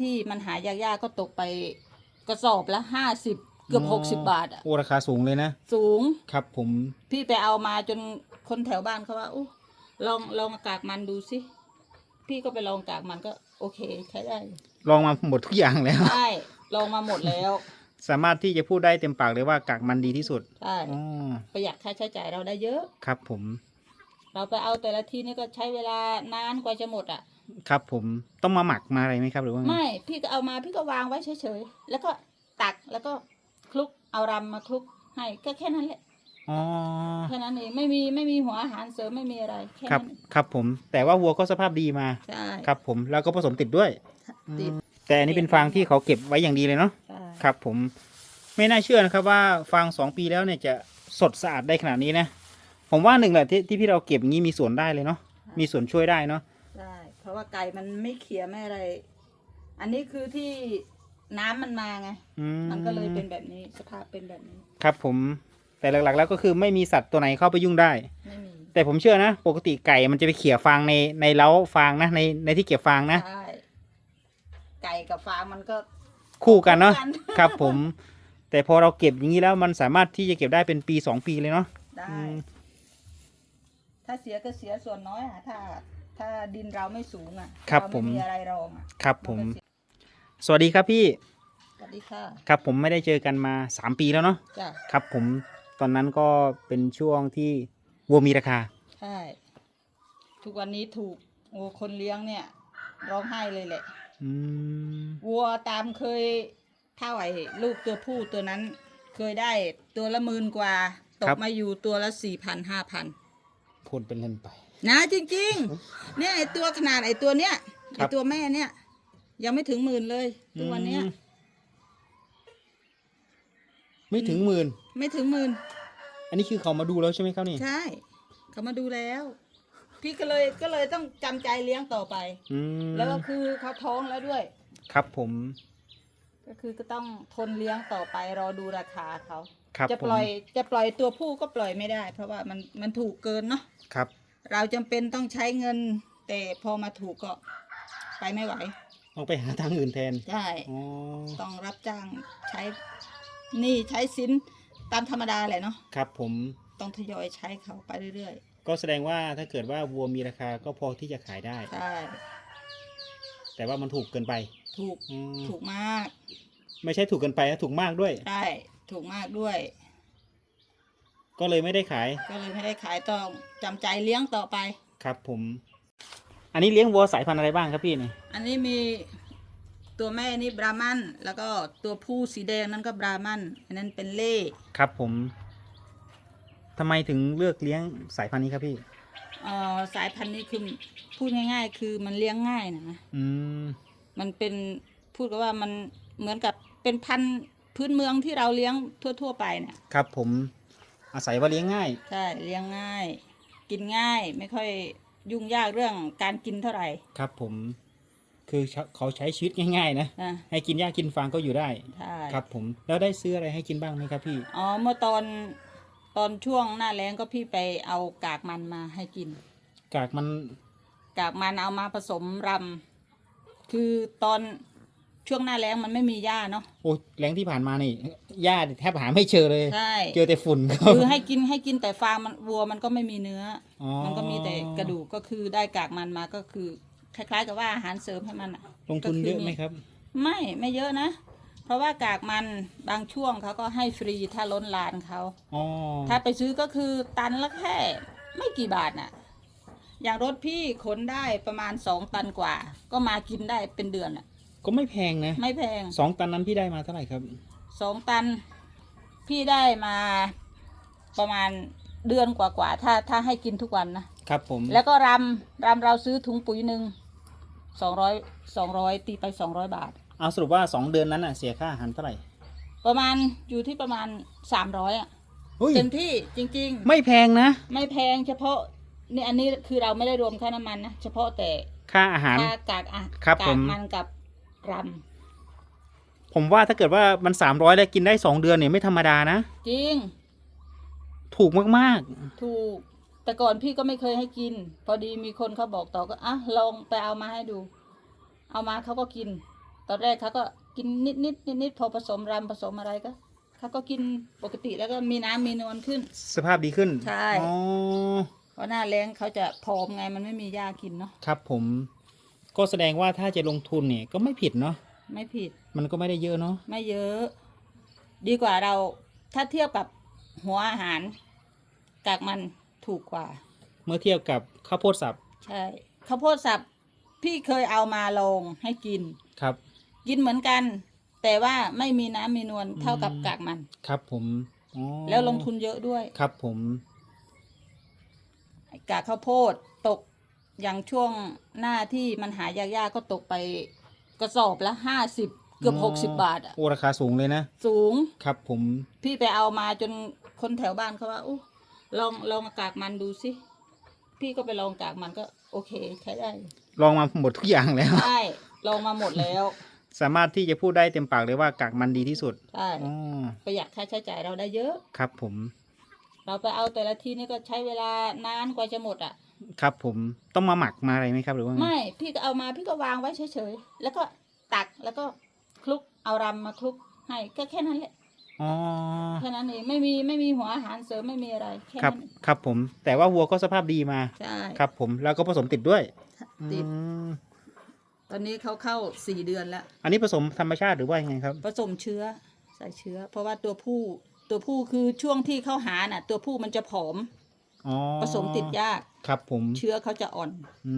ที่มันหายากๆก็ตกไปกระสอบละห้าสิบเกือบหกสิบบาทอะโอ้ราคาสูงเลยนะ สูงครับผมพี่ไปเอามาจนคนแถวบ้านเขาว่าอู้ลองลองกากมันดูสิพี่ก็ไปลองกากมันก็โอเคใช้ได้ ลองมาหมดทุกอย่างแล้วใช่ลองมาหมดแล้ว สามารถที่จะพูดได้เต็มปากเลยว่ากากมันดีที่สุดใช่อ๋อประหยัดค่าใช้จ่ายเราได้เยอะ ครับผม เราไปเอาแต่ละทีนี่ก็ใช้เวลานานกว่าจะหมดอะ ครับผมต้องมาหมักมาอะไรไหมครับหรือว่าไงไม่พี่ก็เอามาพี่ก็วางไว้เฉยๆแล้วก็ตักแล้วก็คลุกเอารำมาคลุกให้ก็แค่นั้นแหละอ๋อแค่นั้นเองไม่มีไม่มีหัวอาหารเสริมไม่มีอะไรแค่ครับนั้นครับผม แต่ว่าวัวก็สภาพดีมาใช่ครับ ผมแล้วก็ผสมติดด้วย ติดแต่อันนี้เป็นฟางที่เขาเก็บไว้อย่างดีเลยเนาะใช่ครับ ผมไม่น่าเชื่อนะครับว่าฟางสองปีแล้วเนี่ยจะสดสะอาดได้ขนาดนี้นะ ผมว่าหนึ่งแหละที่ที่พี่เราเก็บอย่างนี้มีส่วนได้เลยเนาะมีส่วนช่วยได้เนาะใช่เพ ราะว่าไก่มันไม่เขียไม่อะไร อันนี้คือที่น้ำมันมาไง อืมันก็เลยเป็นแบบนี้สภาพเป็นแบบนี้ ครับผม แต่หลักๆ แล้วก็คือไม่มีสัตว์ตัวไหนเข้าไปยุ่งได้ ไม่มีแต่ผมเชื่อนะ ปกติไก่มันจะไปเขี่ยฟางในในเล้าฟางนะในในที่เก็บฟางนะใช่ไก่กับฟางมันก็คู่กันเนาะคู่กันครับ ผม แต่พอเราเก็บอย่างนี้แล้วมันสามารถที่จะเก็บได้เป็นปีสองปีเลยเนาะได้ อืมถ้าเสียก็เสียส่วนน้อยอะถ้า ถ้าดินเราไม่สูงอะครับเาผมไม่มีอะไรรองอะครับผม นก็เสียสวัสดีครับพี่ สวัสดีค่ะครับผมไม่ได้เจอกันมาสามปีแล้วเนาะ จ้ะครับผม ตอนนั้นก็เป็นช่วงที่วัวมีราคา ใช่ทุกวันนี้ถูกโอ้คนเลี้ยงเนี่ย ร้องไห้เลยแหละ อืม วัวตามเคยเท่าไอ้ลูกตัวผู้ตัวนั้น เคยได้ตัวละหมื่นกว่าตกมาอยู่ตัวละสี่พันห้าพัน พูดเป็นเล่นไป นะจริงๆ เนี่ยไอ้ตัวขนาดไอ้ตัวเนี้ยครัไอ้บตัวแม่เนี่ย ยังไม่ถึงหมื่นเลยทุกวันเนี้ยอืมไม่ถึงหมื่น ไม่ถึงหมื่นอันนี้คือเขามาดูแล้วใช่ไหมครับนี่ใช่เขามาดูแล้ว พี่ก็เลยก็เลยต้องจำใจเลี้ยงต่อไป อืมแล้วก็คือเขาท้องแล้วด้วย ครับผมก็คือก็ต้องทนเลี้ยงต่อไปรอดูราคาเขาครับจะผมปล่อยจะปล่อยตัวผู้ก็ปล่อยไม่ได้ เพราะว่ามันมันถูกเกินเนาะครับ เราจำเป็นต้องใช้เงิน แต่พอมาถูกก็ไปไม่ไหว ต้องไปหาทางอื่นแทนใช่อ๋อต้องรับจ้างใช้หนี่ใช้สินตามธรรมดาแหละเนาะครับ ผมต้องทยอยใช้เขาไปเรื่อยก็แสดงว่าถ้าเกิดว่าวัวมีราคาก็พอที่จะขายได้ๆใช่แต่ว่ามันถูกเกินไป ถูกอืมถูกมาก ไม่ใช่ถูกเกินไปนะถูกมากด้วยใช่ถูกมากด้วย ก็เลยไม่ได้ขาย ก็เลยไม่ได้ขายต้องจำใจเลี้ยงต่อไป ครับผม อันนี้เลี้ยงวัวสายพันธุ์อะไรบ้างครับพี่นี่ อันนี้มีตัวแม่นี่บรามันแล้วก็ตัวผู้สีแดงนั่นก็บรามันอันนั้นเป็นเล่ ครับผมทำไมถึงเลือกเลี้ยงสายพันธุ์นี้ครับพี่ เอ่อสายพันธุ์นี้คือพูดง่าย ๆ คือมันเลี้ยงง่ายนะอืม มันเป็นพูดก็ว่ามันเหมือนกับเป็นพันธุ์พื้นเมืองที่เราเลี้ยงทั่ว ๆ ไปเนี่ย ครับผม อาศัยว่าเลี้ยงง่าย ใช่เลี้ยงง่าย กินง่ายไม่ค่อยยุ่งยากเรื่องการกินเท่าไหร่ครับผม คือเขาใช้ชีวิตง่ายๆ นะนะให้กินหญ้ากินฟางก็อยู่ได้ ใช่ครับผม แล้วได้ซื้ออะไรให้กินบ้างไหมครับพี่ อ๋อเมื่อตอนตอนช่วงหน้าแล้งก็พี่ไปเอากากมันมาให้กิน กากมัน กากมันเอามาผสมรำคือตอน ช่วงหน้าแล้งมันไม่มีหญ้าเนาะโอ้แรงที่ผ่านมานี่หญ้าแทบหาไม่เจอเลย ใช่เจอแต่ฝุ่นครับคือให้กินให้กินแต่ฟางมันวัวมันก็ไม่มีเนื้ออ๋อมันก็มีแต่กระดูกก็คือได้กากมันมาก็คือ คล้าย ๆ กับว่าอาหารเสริมให้มันอะลงทุนก็คืเยอะไหมครับ ไม่ไม่เยอะนะ เพราะว่ากากมันบางช่วงเขาก็ให้ฟรีถ้าล้นลานเขาอ๋อถ้าไปซื้อก็คือตันละแค่ไม่กี่บาทน่ะอย่างรถพี่ขนได้ประมาณสองตันกว่า ก็มากินได้เป็นเดือนอะ ก็ไม่แพงนะไม่แพงสองตันนั้นพี่ได้มาเท่าไหร่ครับสองตันพี่ได้มาประมาณเดือนกว่าๆถ้าถ้าให้กินทุกวันนะครับผมแล้วก็รำรำเราซื้อถุงปุ๋ยหนึ่งสองร้อยสองร้อยตีไปสองร้อยบาท เอาสรุปว่าสองเดือนนั้นอะเสียค่าอาหารเท่าไหร่ประมาณอยู่ที่ประมาณสามร้อยอะเฮ้ยเต็มที่จริง ๆ ไม่แพงนะ ไม่แพงเฉพาะนี่อันนี้คือเราไม่ได้รวมค่าน้ำมันนะ เฉพาะแต่ค่าอาหารค่ากากอะครับกาผกมมันกับ รผมว่าถ้าเกิดว่ามันสามร้อยแล้วกินได้สองเดือนเนี่ยไม่ธรรมดานะำจริง ถูกมากถูก แต่ก่อนพี่ก็ไม่เคยให้กิน พอดีมีคนเขาบอกต่อก็อะลองไปเอามาให้ดู เอามาเขาก็กิน ตอนแรกเขาก็กินนิดนิดนิดนิดๆพอผสมรำผสมอะไรก็เขาก็กินปกติแล้วก็มีน้ำมีนวลขึ้นสภาพดีขึ้นใช่ อ๋อ เพราะหน้าแรงเขาจะผอมไงมันไม่มีหญ้ากินเนาะครับผม ก็แสดงว่าถ้าจะลงทุนเนี่ยก็ไม่ผิดเนาะไม่ผิดมันก็ไม่ได้เยอะเนาะไม่เยอะ ดีกว่าเราถ้าเทียบกับหัวอาหารกากมันถูกกว่า เมื่อเทียบกับข้าวโพดสับใช่ข้าวโพดสับพี่เคยเอามาลงให้กิน ครับ กินเหมือนกัน แต่ว่าไม่มีน้ำมีนวลเท่ากับอืมกากมัน ครับผมอ๋อแล้วลงทุนเยอะด้วย ครับผม กากข้าวโพดตก อย่างช่วงหน้าที่มันหายากๆก็ตกไปกระสอบละห้าสิบเกือบหกสิบบาทอะโอ้ราคาสูงเลยนะ สูงครับผม พี่ไปเอามาจนคนแถวบ้านเขาว่าอู้ลองลองกากมันดูสิพี่ก็ไปลองกากมันก็โอเคใช้ได้ ลองมาหมดทุกอย่างแล้วใช่ลองมาหมดแล้ว สามารถที่จะพูดได้เต็มปากเลยว่ากากมันดีที่สุดใช่อ๋อประหยัดค่าใช้จ่ายเราได้เยอะ ครับผม เราไปเอาแต่ละทีนี่ก็ใช้เวลานานกว่าจะหมดอะ ครับ ผมต้องมาหมักมาอะไรไหมครับหรือว่าไงไม่พี่ก็เอามาพี่ก็วางไว้เฉยๆแล้วก็ตักแล้วก็คลุกเอารำมาคลุกให้ก็แค่นั้นแหละอ๋อแค่นั้นเองไม่มีไม่มีหัวอาหารเสริมไม่มีอะไรแค่ครับ นั้นครับ ผม แต่ว่าวัวก็สภาพดีมา ใช่ ครับ ผมแล้วก็ผสมติดด้วยติด อืมตอนนี้เขาเข้าสี่เดือนแล้ว อันนี้ผสมธรรมชาติหรือว่ายังไงครับ ผสมเชื้อใส่เชื้อ เพราะว่าตัวผู้ตัวผู้คือช่วงที่เข้าหาน่ะ ตัวผู้มันจะผอม อ๋อผสมติดยากครับผม เชื้อเขาจะอ่อน อื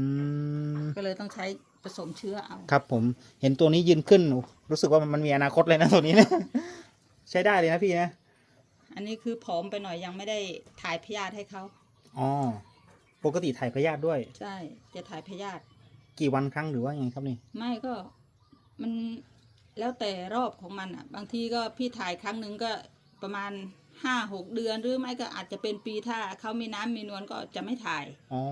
ม ก็เลยต้องใช้ผสมเชื้อเอา ครับผม เห็นตัวนี้ยืนขึ้น รู้สึกว่ามันมีอนาคตเลยนะตัวนี้นะ ใช้ได้เลยนะพี่นะ อันนี้คือผอมไปหน่อยยังไม่ได้ถ่ายพยาธิให้เขาอ๋อ ปกติถ่ายพยาธิด้วย ใช่จะถ่ายพยาธิกี่วันครั้งหรือว่ายังไงครับนี่ ไม่ก็มันแล้วแต่รอบของมันอะ บางทีก็พี่ถ่ายครั้งหนึ่งก็ประมาณ ห้าหกเดือนหรือไม่ก็อาจจะเป็นปีถ้าเขามีน้ำมีนวลก็จะไม่ถ่าย อ๋อ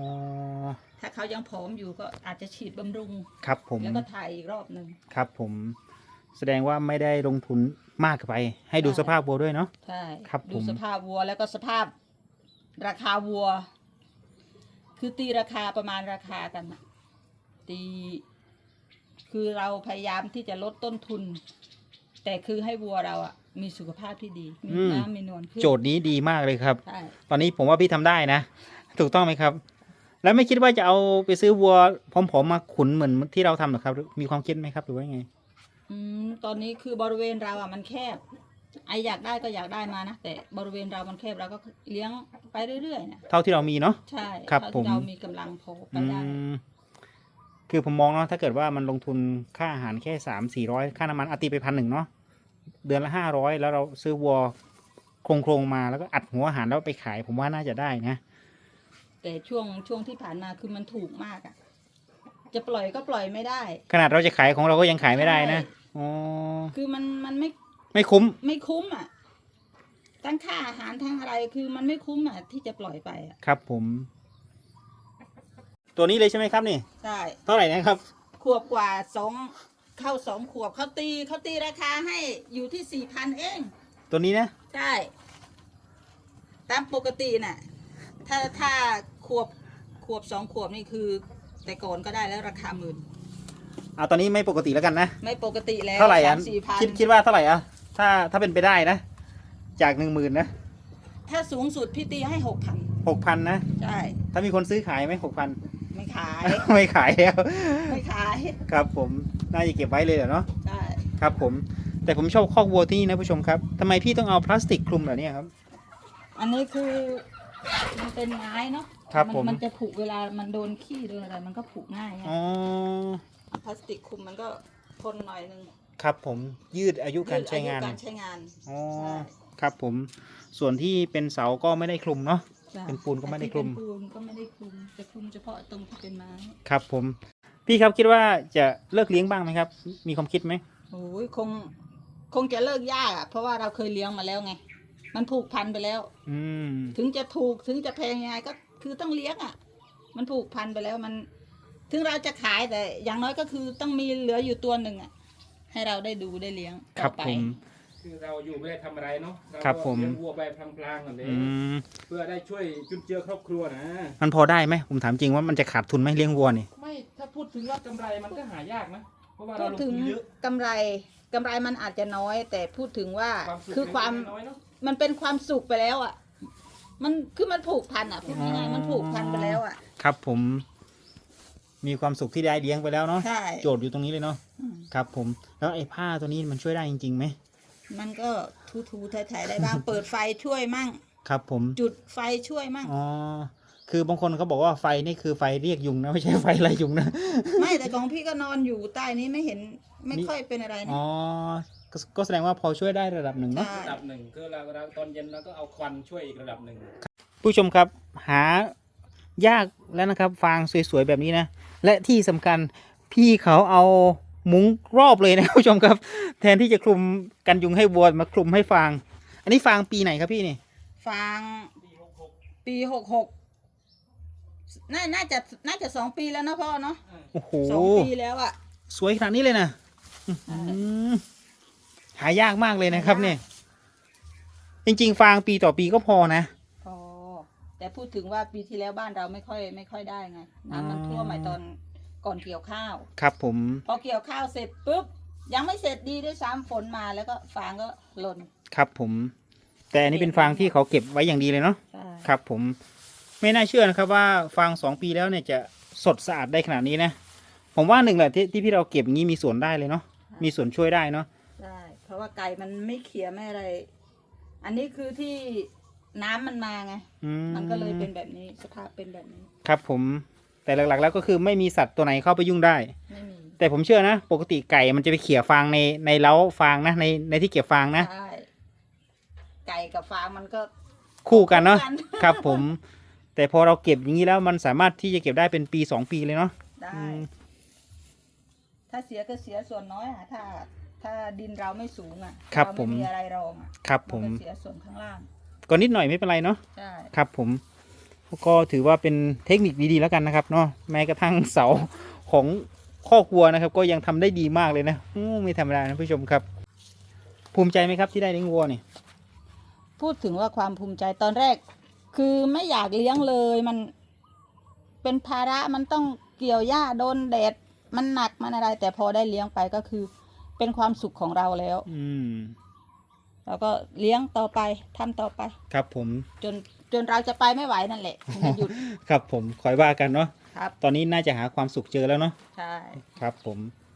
ถ้าเขายังผอมอยู่ก็อาจจะฉีดบำรุง ครับผม แล้วก็ถ่ายอีกรอบหนึ่ง ครับผม แสดงว่าไม่ได้ลงทุนมากเกินไป ให้ดูใช่ สภาพวัวด้วยเนาะ ใช่ครับดูผม สภาพวัวแล้วก็สภาพราคาวัว คือตีราคาประมาณราคากันน่ะตี คือเราพยายามที่จะลดต้นทุน แต่คือให้วัวเราอะ มีสุขภาพที่ดี มีน้ำมีนวลขึ้นโจทย์นี้ดีมากเลยครับ ใช่ตอนนี้ผมว่าพี่ทำได้นะ ถูกต้องไหมครับ แล้วไม่คิดว่าจะเอาไปซื้อวัวผอมๆมาขุนเหมือนที่เราทำหรอครับหรือมีความคิดไหมครับหรือว่ายังไง อืมตอนนี้คือบริเวณเราอะมันแคบ ไออยากได้ก็อยากได้มานะ แต่บริเวณเรามันแคบเราก็เลี้ยงไปเรื่อยๆนะเท่าที่เรามีเนาะ ใช่ครับเท่าผม ที่เรามีกำลังพอไปอืได้ มคือผมมองเนาะถ้าเกิดว่ามันลงทุนค่าอาหารแค่สามสี่ร้อยค่าน้ำมันอาตีไปพันหนึ่งเนาะ เดือนละห้าร้อยแล้วเราซื้อวัวโครงๆมาแล้วก็อัดหัวอาหารแล้วไปขายผมว่าน่าจะได้นะ แต่ช่วงช่วงที่ผ่านมาคือมันถูกมากอะ่ะ จะปล่อยก็ปล่อยไม่ได้ ขนาดเราจะขายของเราก็ยังขายไม่ได้นะใช่อ๋อคือมันมันไม่ไม่คุ้ม ไม่คุ้มอะ่ะทั้งค่าอาหารทั้งอะไรคือมันไม่คุ้มอะ่ะที่จะปล่อยไปอะ่ะครับ ผม ตัวนี้เลยใช่ไหมครับนี่ใช่เท่าไหร่นะครับ ขวบกว่าสอง เข้าสองขวบเขาตีเขาตีราคาให้อยู่ที่สี่พันเอง ตัวนี้นะ ใช่ ตามปกติน่ะ ถ้าถ้าขวบขวบสองขวบนี่คือ แต่ก่อนก็ได้แล้วราคาหมื่นเอาตอนนี้ไม่ปกติแล้วกันนะ ไม่ปกติแล้วเท่าไหร่อะสมสี่พันคิดคิดว่าเท่าไหร่อะ ถ้าถ้าเป็นไปได้นะ จากหนึ่งหมื่นนะ ถ้าสูงสุดพี่ตีให้หกพันหกพันนะ ใช่ ถ้ามีคนซื้อขายไหมหกพันไม่ขาย ไม่ขายแล้ว ไม่ขาย ครับผม น่าจะเก็บไว้เลยเหรอเนาะใช่ครับผม แต่ผมชอบคอกวัวที่นี่นะผู้ชมครับทำไมพี่ต้องเอาพลาสติกคลุมแบบนี้ครับ อันนี้คือมันเป็นไม้เนาะครับนผมมันจะผุเวลามันโดนขี้โดนอะไรมันก็ผุง่ายไงอ๋อเอาพลาสติกคลุมมันก็ทนหน่อยนึงครับผมยืดอายุการใช้งานยืดอยุการใช้งานอ๋อใช่ครับผม ส่วนที่เป็นเสาก็ไม่ได้คลุมเนาะใช่เป็นปูนก็ไม่ได้คลุมอ้ที่เป็นปูนก็ไม่ได้คลุมจะคลุมเฉพาะตรงที่เป็นไม้ ครับผม พี่ครับคิดว่าจะเลิกเลี้ยงบ้างไหมครับ มีความคิดไหมโอ้ยคงคงจะเลิกยากอะเพราะว่าเราเคยเลี้ยงมาแล้วไง มันผูกพันไปแล้ว อืม ถึงจะถูกถึงจะแพงยังไงก็คือต้องเลี้ยงอะมันผูกพันไปแล้วมัน ถึงเราจะขายแต่ อย่างน้อยก็คือต้องมีเหลืออยู่ตัวหนึ่งอะให้เราได้ดูได้เลี้ยงคต่รัอบไป ผม คือเราอยู่ไม่ได้ทำอะไรเนาะเาครับก็ผม เลี้ยงวัวไปพลางๆกันเลยอืมเพื่อได้ช่วยจุนเจือครอบครัวนะ มันพอได้ไหมผมถามจริงว่ามันจะขาดทุนไหมเลี้ยงวัวนี่ ไม่ถ้าพูดถึงว่ากำไรมันก็หายากนะ เพราะว่าพูเราดลงถึทุงนเยอะกำไรกำไรมันอาจจะน้อย แต่พูดถึงว่าความสุขคือความน้อยๆเนาะมันเป็นความสุขไปแล้วอะ มันคือมันผูกพันอะพูดง่ายๆมันผูกพันไปแล้วอะครับผม มีความสุขที่ได้เลี้ยงไปแล้วเนาะใช่โจทย์อยู่ตรงนี้เลยเนาะอืมครับ ผม แล้วไอ้ผ้าตัวนี้มันช่วยได้จริงๆไหม มันก็ทูๆถ่ายๆได้บ้าง เปิดไฟช่วยมั่ง ครับผม จุดไฟช่วยมั่ง อ๋อ คือบางคนเขาบอกว่าไฟนี่คือไฟเรียกยุงนะไม่ใช่ไฟไล่ยุงนะ ไม่แต่ของพี่ก็นอนอยู่ใต้นี้ไม่เห็นไม่นี่ค่อยเป็นอะไรนะ อ๋อก็ก็แสดงว่าพอช่วยได้ระดับหนึ่งเนาะใช่ระดับหนึ่งคือเราเราตอนเย็นเราก็เอาควันช่วยอีกระดับหนึ่ง ผู้ชมครับหายากแล้วนะครับ ฟางสวยๆแบบนี้นะ และที่สำคัญพี่เขาเอา มุ้งรอบเลยนะผู้ชมครับ แทนที่จะคลุมกันยุงให้วัวมาคลุมให้ฟาง อันนี้ฟางปีไหนครับพี่นี่ฟางปีหกหกปีหกหกน่าน่าจะน่าจะสองปีแล้วเนอะพ่อเนาะโอ้โหสองปีแล้วอะ สวยขนาดนี้เลยนะอื้อหือหายากมากเลยนะครับหายากเนี่ย จริง ๆ ฟางปีต่อปีก็พอนะพอแต่พูดถึงว่าปีที่แล้วบ้านเราไม่ค่อย ไม่ค่อยได้ไงน้ำมันอ๋อท่วมใหม่ตอน ก่อนเกี่ยวข้าว ครับผม พอเกี่ยวข้าวเสร็จปุ๊บยังไม่เสร็จดีด้วยซ้ำฝนมาแล้วก็ฟางก็หล่น ครับผม แต่อันนี้เป็นฟางที่เขาเก็บไว้อย่างดีเลยเนาะใช่ครับผมไม่น่าเชื่อนะครับว่าฟางสองปีแล้วเนี่ยจะสดสะอาดได้ขนาดนี้นะ ผมว่าหนึ่งแหละที่ที่พี่เราเก็บอย่างนี้มีส่วนได้เลยเนาะมีส่วนช่วยได้เนาะใช่เพราะว่าไก่มันไม่เขียไม่อะไร อันนี้คือที่น้ำมันมาไง อืมันก็เลยเป็นแบบนี้สภาพเป็นแบบนี้ ครับผม แต่หลักๆ แล้วก็คือไม่มีสัตว์ตัวไหนเข้าไปยุ่งได้ ไม่มีแต่ผมเชื่อนะ ปกติไก่มันจะไปเขี่ยฟางในในเล้าฟางนะในในที่เก็บฟางนะ ใช่ไก่กับฟางมันก็คู่กันเนาะคู่กันครับผม แต่พอเราเก็บอย่างนี้แล้วมันสามารถที่จะเก็บได้เป็นปีสองปีเลยเนาะได้ อืมถ้าเสียก็เสียส่วนน้อยอะถ้า ถ้าดินเราไม่สูงอะครับเราผมไม่มีอะไรรองอะครับผม นก็เสียส่วนข้างล่าง ก็นิดหน่อยไม่เป็นไรเนาะใช่ ครับผม ก็ถือว่าเป็นเทคนิคดีๆแล้วกันนะครับเนาะแม้กระทั่งเสาของข้อกวัวนะครับ ก็ยังทำได้ดีมากเลยนะอู้ไม่ธรรมดานะผู้ชมครับ ภูมิใจไหมครับที่ได้เลี้ยงวัวเนี่ยพูดถึงว่าความภูมิใจตอนแรก คือไม่อยากเลี้ยงเลยมันเป็นภาระมันต้องเกี่ยวหญ้าโดนแดดมันหนักมันอะไร แต่พอได้เลี้ยงไปก็คือ เป็นความสุขของเราแล้ว อืมเราก็เลี้ยงต่อไปทำต่อไป ครับผมจน จนเราจะไปไม่ไหวนั่นแหละถึงจะหยุด ครับผมคอยว่ากันเนาะครับ ตอนนี้น่าจะหาความสุขเจอแล้วเนาะใช่ ครับผมค